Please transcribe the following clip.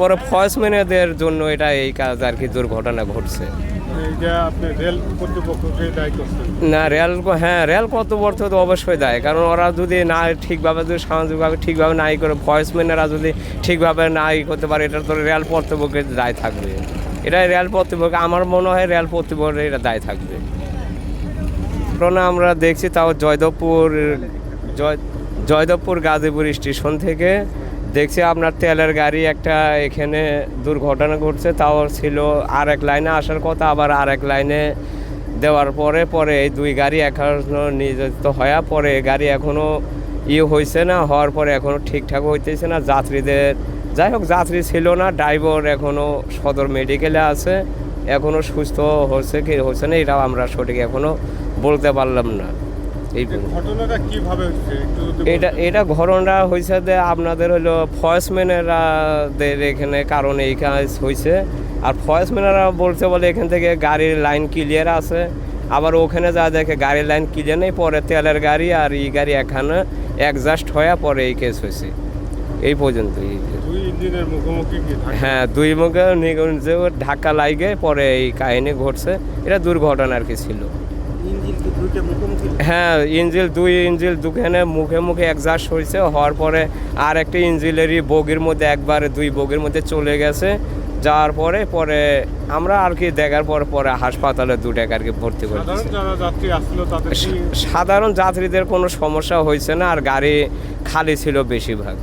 পরে ফয়েসম্যানেদের জন্য এটা এই কাজ আর কি দুর্ঘটনা ঘটছে। না রেল হ্যাঁ রেল কর্তৃপক্ষ তো অবশ্যই দেয়। কারণ ওরা যদি না ঠিকভাবে যদি সামাজিকভাবে ঠিকভাবে নাই করে ফয়েসম্যানেরা যদি ঠিকভাবে নাই করতে পারে এটা তো রেল কর্তৃপক্ষের দায় থাকবে। এটা রেল কর্তৃপক্ষ আমার মনে হয় রেল কর্তৃপক্ষের এটা দায় থাকবে। ঘটনা আমরা দেখছি তাও জয়দেবপুর জয় জয়দেবপুর গাজীপুর স্টেশন থেকে। দেখছি আপনার তেলের গাড়ি একটা এখানে দুর্ঘটনা ঘটছে, তাও ছিল আর এক লাইনে আসার কথা, আবার আর এক লাইনে দেওয়ার পরে পরে এই দুই গাড়ি এখনও নিয়োজিত হওয়া পরে গাড়ি এখনও ইয়ে হয়েছে না, হওয়ার পরে এখনও ঠিকঠাক হইতেছে না, যাত্রীদের যাই হোক, যাত্রী ছিল না, ড্রাইভার এখনও সদর মেডিকেলে আছে এখনও সুস্থ হচ্ছে কি হচ্ছে না, এটাও আমরা সঠিক এখনও বলতে পারলাম না। এই ঘটনাটা কীভাবে হচ্ছে? এটা এটা ঘটনা হয়েছে যে আপনাদের হলো ফয়েসম্যানেরাদের এখানে কারণ এই কাজ হয়েছে আর ফয়েসম্যানেরা বলছে বলে এখান থেকে গাড়ির লাইন ক্লিয়ার আছে। আবার ওখানে যা দেখে গাড়ির লাইন ক্লিয়ার নেই পরে তেলের গাড়ি আর এই গাড়ি এখানে অ্যাডজাস্ট হয়ে পরে এই কেস হয়েছে এই পর্যন্তই। ধাক্কা? হ্যাঁ দুই মুখে ধাক্কা লাগে পরে এই কাহিনী ঘটছে। এটা দুর্ঘটনা আর কি ছিল। হ্যাঁ ইঞ্জিল দুই ইঞ্জিল দুখানে মুখে মুখে একজাস্ট হয়েছে হওয়ার পরে আর একটা ইঞ্জিলেরই বগির মধ্যে একবারে দুই বগির মধ্যে চলে গেছে। যাওয়ার পরে পরে আমরা আর কি দেখার পর পরে হাসপাতালে দুটাকে আর কি ভর্তি করে সাধারণ যাত্রীদের কোনো সমস্যা হয়েছে না আর গাড়ি খালি ছিল বেশিরভাগ।